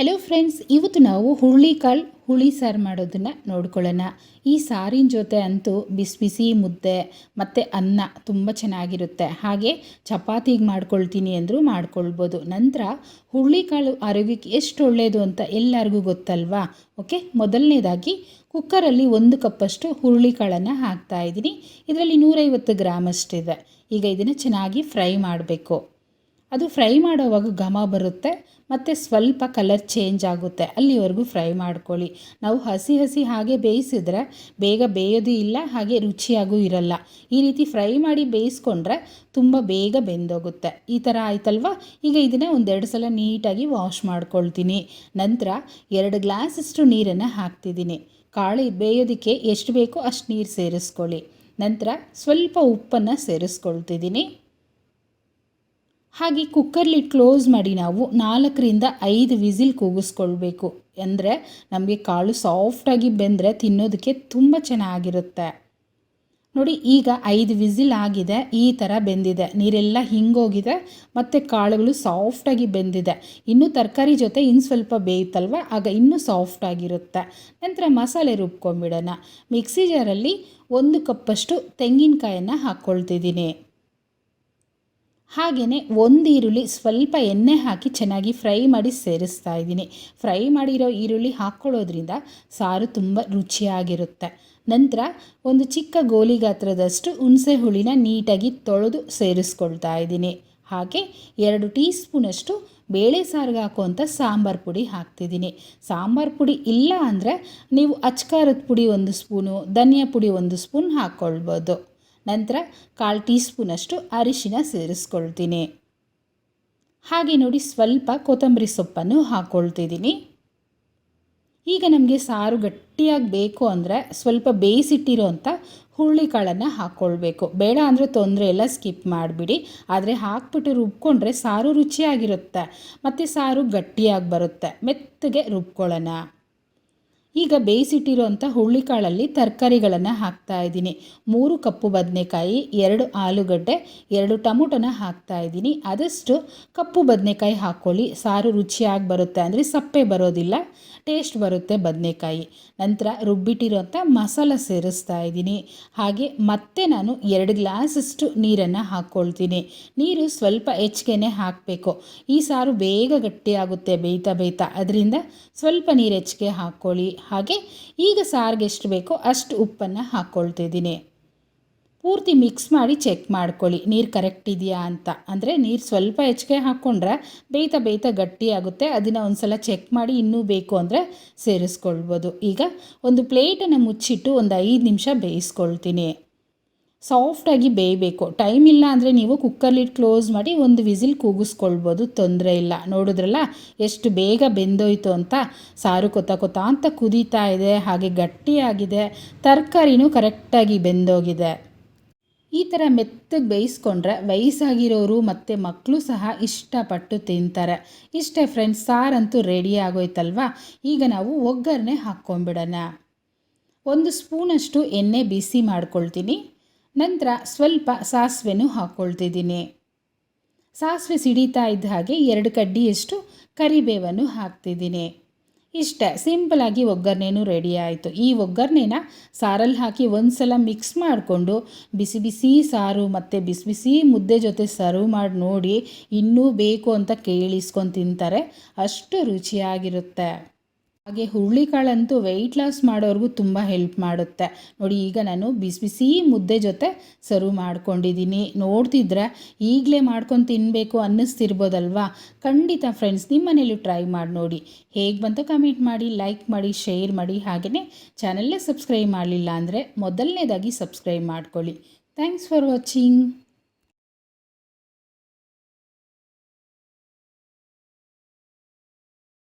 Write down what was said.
Hello friends ಇವತ್ತು ನಾವು ಹುರುಳಿಕಾಳು ಹುಳಿ ಸಾರು ಮಾಡೋದನ್ನು ನೋಡ್ಕೊಳ್ಳೋಣ. ಈ ಸಾರಿನ ಜೊತೆ ಅಂತೂ ಬಿಸಿ ಬಿಸಿ ಮುದ್ದೆ ಮತ್ತು ಅನ್ನ ತುಂಬ ಚೆನ್ನಾಗಿರುತ್ತೆ. ಹಾಗೆ ಚಪಾತಿಗೆ ಮಾಡ್ಕೊಳ್ತೀನಿ ಅಂದರೂ ಮಾಡ್ಕೊಳ್ಬೋದು. ನಂತರ ಹುರುಳಿಕಾಳು ಆರೋಗ್ಯಕ್ಕೆ ಎಷ್ಟು ಒಳ್ಳೆಯದು ಅಂತ ಎಲ್ಲರಿಗೂ ಗೊತ್ತಲ್ವಾ? ಓಕೆ, ಮೊದಲನೇದಾಗಿ ಕುಕ್ಕರಲ್ಲಿ ಒಂದು ಕಪ್ಪಷ್ಟು ಹುರುಳಿಕಾಳನ್ನು ಹಾಕ್ತಾ ಇದ್ದೀನಿ. ಇದರಲ್ಲಿ ನೂರೈವತ್ತು ಗ್ರಾಮಷ್ಟಿದೆ ಈಗ ಇದನ್ನು ಚೆನ್ನಾಗಿ ಫ್ರೈ ಮಾಡಬೇಕು. ಅದು ಫ್ರೈ ಮಾಡೋವಾಗ ಘಮ ಬರುತ್ತೆ, ಮತ್ತು ಸ್ವಲ್ಪ ಕಲರ್ ಚೇಂಜ್ ಆಗುತ್ತೆ. ಅಲ್ಲಿವರೆಗೂ ಫ್ರೈ ಮಾಡ್ಕೊಳ್ಳಿ. ನಾವು ಹಸಿ ಹಸಿ ಹಾಗೆ ಬೇಯಿಸಿದ್ರೆ ಬೇಗ ಬೇಯೋದು ಇಲ್ಲ, ಹಾಗೆ ರುಚಿಯಾಗೂ ಇರಲ್ಲ. ಈ ರೀತಿ ಫ್ರೈ ಮಾಡಿ ಬೇಯಿಸ್ಕೊಂಡ್ರೆ ತುಂಬ ಬೇಗ ಬೆಂದೋಗುತ್ತೆ. ಈ ಥರ ಆಯ್ತಲ್ವ? ಈಗ ಇದನ್ನೇ ಒಂದೆರಡು ಸಲ ನೀಟಾಗಿ ವಾಶ್ ಮಾಡ್ಕೊಳ್ತೀನಿ. ನಂತರ ಎರಡು ಗ್ಲಾಸಷ್ಟು ನೀರನ್ನು ಹಾಕ್ತಿದ್ದೀನಿ. ಕಾಳು ಬೇಯೋದಕ್ಕೆ ಎಷ್ಟು ಬೇಕೋ ಅಷ್ಟು ನೀರು ಸೇರಿಸ್ಕೊಳ್ಳಿ. ನಂತರ ಸ್ವಲ್ಪ ಉಪ್ಪನ್ನು ಸೇರಿಸ್ಕೊಳ್ತಿದ್ದೀನಿ. ಹಾಗೆ ಕುಕ್ಕರ್ಲಿ ಕ್ಲೋಸ್ ಮಾಡಿ ನಾವು ನಾಲ್ಕರಿಂದ ಐದು ವಿಸಿಲ್ ಕೂಗಿಸ್ಕೊಳ್ಬೇಕು. ಅಂದರೆ ನಮಗೆ ಕಾಳು ಸಾಫ್ಟಾಗಿ ಬೆಂದರೆ ತಿನ್ನೋದಕ್ಕೆ ತುಂಬ ಚೆನ್ನಾಗಿರುತ್ತೆ. ನೋಡಿ, ಈಗ ಐದು ವಿಸಿಲ್ ಆಗಿದೆ, ಈ ಥರ ಬೆಂದಿದೆ. ನೀರೆಲ್ಲ ಹಿಂಗೋಗಿದೆ, ಮತ್ತು ಕಾಳುಗಳು ಸಾಫ್ಟಾಗಿ ಬೆಂದಿದೆ. ಇನ್ನೂ ತರಕಾರಿ ಜೊತೆ ಇನ್ನು ಸ್ವಲ್ಪ ಬೇಯುತ್ತಲ್ವ ಆಗ ಇನ್ನೂ ಸಾಫ್ಟಾಗಿರುತ್ತೆ ನಂತರ ಮಸಾಲೆ ರುಬ್ಕೊಂಬಿಡೋಣ. ಮಿಕ್ಸಿ ಜಾರಲ್ಲಿ ಒಂದು ಕಪ್ಪಷ್ಟು ತೆಂಗಿನಕಾಯನ್ನು ಹಾಕ್ಕೊಳ್ತಿದ್ದೀನಿ. ಹಾಗೆಯೇ ಒಂದು ಈರುಳ್ಳಿ ಸ್ವಲ್ಪ ಎಣ್ಣೆ ಹಾಕಿ ಚೆನ್ನಾಗಿ ಫ್ರೈ ಮಾಡಿ ಸೇರಿಸ್ತಾ ಇದ್ದೀನಿ. ಫ್ರೈ ಮಾಡಿರೋ ಈರುಳ್ಳಿ ಹಾಕ್ಕೊಳ್ಳೋದ್ರಿಂದ ಸಾರು ತುಂಬ ರುಚಿಯಾಗಿರುತ್ತೆ. ನಂತರ ಒಂದು ಚಿಕ್ಕ ಗೋಲಿ ಗಾತ್ರದಷ್ಟು ಹುಣಸೆ ಹುಳಿನ ನೀಟಾಗಿ ತೊಳೆದು ಸೇರಿಸ್ಕೊಳ್ತಾ ಇದ್ದೀನಿ. ಹಾಗೆ ಎರಡು ಟೀ ಸ್ಪೂನಷ್ಟು ಬೇಳೆ ಸಾರಿಗೆ ಹಾಕುವಂಥ ಸಾಂಬಾರು ಪುಡಿ ಹಾಕ್ತಿದ್ದೀನಿ. ಸಾಂಬಾರು ಪುಡಿ ಇಲ್ಲ ಅಂದರೆ ನೀವು ಅಚ್ಕಾರದ ಪುಡಿ ಒಂದು ಸ್ಪೂನು, ಧನಿಯಾ ಪುಡಿ ಒಂದು ಸ್ಪೂನ್ ಹಾಕ್ಕೊಳ್ಬೋದು ನಂತರ ಕಾಲು ಟೀ ಸ್ಪೂನಷ್ಟು ಅರಿಶಿನ ಸೇರಿಸ್ಕೊಳ್ತೀನಿ. ಹಾಗೆ ನೋಡಿ ಸ್ವಲ್ಪ ಕೊತ್ತಂಬರಿ ಸೊಪ್ಪನ್ನು ಹಾಕ್ಕೊಳ್ತಿದ್ದೀನಿ ಈಗ ನಮಗೆ ಸಾರು ಗಟ್ಟಿಯಾಗಿ ಬೇಕು ಅಂದರೆ ಸ್ವಲ್ಪ ಬೇಯಿಸಿಟ್ಟಿರೋಂಥ ಹುರುಳಿಕಾಳನ್ನು ಹಾಕ್ಕೊಳ್ಬೇಕು ಬೇಡ ಅಂದರೆ ತೊಂದರೆ ಎಲ್ಲ ಸ್ಕಿಪ್ ಮಾಡಿಬಿಡಿ. ಆದರೆ ಹಾಕ್ಬಿಟ್ಟು ರುಬ್ಕೊಂಡ್ರೆ ಸಾರು ರುಚಿಯಾಗಿರುತ್ತೆ. ಮತ್ತು ಸಾರು ಗಟ್ಟಿಯಾಗಿ ಬರುತ್ತೆ. ಮೆತ್ತಗೆ ರುಬ್ಕೊಳ್ಳೋಣ. ಈಗ ಬೇಯಿಸಿಟ್ಟಿರುವಂಥ ಹುರುಳಿಕಾಳಲ್ಲಿ ತರಕಾರಿಗಳನ್ನು ಹಾಕ್ತಾ ಇದ್ದೀನಿ. ಮೂರು ಕಪ್ಪು ಬದನೆಕಾಯಿ, ಎರಡು ಆಲೂಗಡ್ಡೆ, ಎರಡು ಟೊಮೊಟೊನ ಹಾಕ್ತಾ ಇದ್ದೀನಿ. ಆದಷ್ಟು ಕಪ್ಪು ಬದನೆಕಾಯಿ ಹಾಕ್ಕೊಳ್ಳಿ. ಸಾರು ರುಚಿಯಾಗಿ ಬರುತ್ತೆ ಅಂದರೆ ಸಪ್ಪೆ ಬರೋದಿಲ್ಲ, ಟೇಸ್ಟ್ ಬರುತ್ತೆ ಬದನೆಕಾಯಿ. ನಂತರ ರುಬ್ಬಿಟ್ಟಿರೋಂಥ ಮಸಾಲ ಸೇರಿಸ್ತಾ ಇದ್ದೀನಿ. ಹಾಗೆ ಮತ್ತೆ ನಾನು ಎರಡು ಗ್ಲಾಸಷ್ಟು ನೀರನ್ನು ಹಾಕ್ಕೊಳ್ತೀನಿ. ನೀರು ಸ್ವಲ್ಪ ಹೆಚ್ಚಿಗೆನೇ ಹಾಕಬೇಕು. ಈ ಸಾರು ಬೇಗ ಗಟ್ಟಿಯಾಗುತ್ತೆ, ಬೇಯ್ತಾ ಬೇಯ್ತಾ. ಅದರಿಂದ ಸ್ವಲ್ಪ ನೀರು ಹೆಚ್ಚಿಗೆ ಹಾಕ್ಕೊಳ್ಳಿ. ಹಾಗೆ ಈಗ ಸಾರಿಗೆ ಎಷ್ಟು ಬೇಕೋ ಅಷ್ಟು ಉಪ್ಪನ್ನು ಹಾಕ್ಕೊಳ್ತಿದ್ದೀನಿ ಪೂರ್ತಿ ಮಿಕ್ಸ್ ಮಾಡಿ ಚೆಕ್ ಮಾಡ್ಕೊಳ್ಳಿ. ನೀರು ಕರೆಕ್ಟ್ ಇದೆಯಾ ಅಂತ. ಅಂದರೆ ನೀರು ಸ್ವಲ್ಪ ಹೆಚ್ಚಿಗೆ ಹಾಕ್ಕೊಂಡ್ರೆ ಬೇಯ್ತಾ ಬೇಯ್ತಾ ಗಟ್ಟಿ ಆಗುತ್ತೆ. ಅದನ್ನು ಒಂದು ಸಲ ಚೆಕ್ ಮಾಡಿ ಇನ್ನೂ ಬೇಕು ಅಂದರೆ ಸೇರಿಸ್ಕೊಳ್ಬೋದು. ಈಗ ಒಂದು ಪ್ಲೇಟನ್ನು ಮುಚ್ಚಿಟ್ಟು ಒಂದು ಐದು ನಿಮಿಷ ಬೇಯಿಸ್ಕೊಳ್ತೀನಿ. ಸಾಫ್ಟಾಗಿ ಬೇಯಬೇಕು. ಟೈಮ್ ಇಲ್ಲ ಅಂದರೆ ನೀವು ಕುಕ್ಕರ್ಲಿಟ್ಟು ಕ್ಲೋಸ್ ಮಾಡಿ ಒಂದು ವಿಸಿಲ್ ಕೂಗಿಸ್ಕೊಳ್ಬೋದು. ತೊಂದರೆ ಇಲ್ಲ. ನೋಡಿದ್ರಲ್ಲ, ಎಷ್ಟು ಬೇಗ ಬೆಂದೋಯ್ತು ಅಂತ. ಸಾರು ಕೊತ್ತ ಕೊತ್ತ ಅಂತ ಕುದೀತಾ ಇದೆ. ಹಾಗೆ ಗಟ್ಟಿಯಾಗಿದೆ. ತರಕಾರಿನೂ ಕರೆಕ್ಟಾಗಿ ಬೆಂದೋಗಿದೆ. ಈ ಥರ ಮೆತ್ತಗೆ ಬೇಯಿಸ್ಕೊಂಡ್ರೆ ವಯಸ್ಸಾಗಿರೋರು ಮತ್ತು ಮಕ್ಕಳು ಸಹ ಇಷ್ಟಪಟ್ಟು ತಿಂತಾರೆ. ಇಷ್ಟೇ ಫ್ರೆಂಡ್ಸ್ ಸಾರಂತೂ ರೆಡಿ ಆಗೋಯ್ತಲ್ವಾ? ಈಗ ನಾವು ಒಗ್ಗರಣೆ ಹಾಕ್ಕೊಂಬಿಡೋಣ ಒಂದು ಸ್ಪೂನಷ್ಟು ಎಣ್ಣೆ ಬಿಸಿ ಮಾಡ್ಕೊಳ್ತೀನಿ. ನಂತರ ಸ್ವಲ್ಪ ಸಾಸಿವೆನೂ ಹಾಕ್ಕೊಳ್ತಿದ್ದೀನಿ ಸಾಸಿವೆ ಸಿಡಿತಾ ಇದ್ದ ಹಾಗೆ ಎರಡು ಕಡ್ಡಿಯಷ್ಟು ಕರಿಬೇವನ್ನು ಹಾಕ್ತಿದ್ದೀನಿ. ಇಷ್ಟೇ ಸಿಂಪಲಾಗಿ ಒಗ್ಗರಣೆನೂ ರೆಡಿ ಆಯಿತು. ಈ ಒಗ್ಗರಣೆನ ಸಾರಲ್ಲಿ ಹಾಕಿ ಒಂದು ಸಲ ಮಿಕ್ಸ್ ಮಾಡಿಕೊಂಡು ಬಿಸಿ ಬಿಸಿ ಸಾರು ಮತ್ತು ಬಿಸಿ ಬಿಸಿ ಮುದ್ದೆ ಜೊತೆ ಸರ್ವ್ ಮಾಡಿ ನೋಡಿ ಇನ್ನೂ ಬೇಕು ಅಂತ ಕೇಳಿಸ್ಕೊಂಡು ತಿಂತಾರೆ. ಅಷ್ಟು ರುಚಿಯಾಗಿರುತ್ತೆ. ಹಾಗೆ ಹುರುಳಿಕಾಳಂತೂ ವೆಯ್ಟ್ ಲಾಸ್ ಮಾಡೋರಿಗೂ ತುಂಬ ಹೆಲ್ಪ್ ಮಾಡುತ್ತೆ. ನೋಡಿ, ಈಗ ನಾನು ಬಿಸಿ ಬಿಸಿ ಮುದ್ದೆ ಜೊತೆ ಸರ್ವ್ ಮಾಡ್ಕೊಂಡಿದ್ದೀನಿ. ನೋಡ್ತಿದ್ರೆ ಈಗಲೇ ಮಾಡ್ಕೊಂಡು ತಿನ್ನಬೇಕು ಅನ್ನಿಸ್ತಿರ್ಬೋದಲ್ವಾ? ಖಂಡಿತ ಫ್ರೆಂಡ್ಸ್ ನಿಮ್ಮ ಮನೇಲಿ ಟ್ರೈ ಮಾಡಿ ನೋಡಿ. ಹೇಗೆ ಬಂತು ಕಮೆಂಟ್ ಮಾಡಿ ಲೈಕ್ ಮಾಡಿ ಶೇರ್ ಮಾಡಿ. ಹಾಗೆಯೇ ಚಾನಲ್ನೇ ಸಬ್ಸ್ಕ್ರೈಬ್ ಮಾಡಲಿಲ್ಲ ಅಂದರೆ ಮೊದಲನೇದಾಗಿ ಸಬ್ಸ್ಕ್ರೈಬ್ ಮಾಡ್ಕೊಳ್ಳಿ. Thanks for watching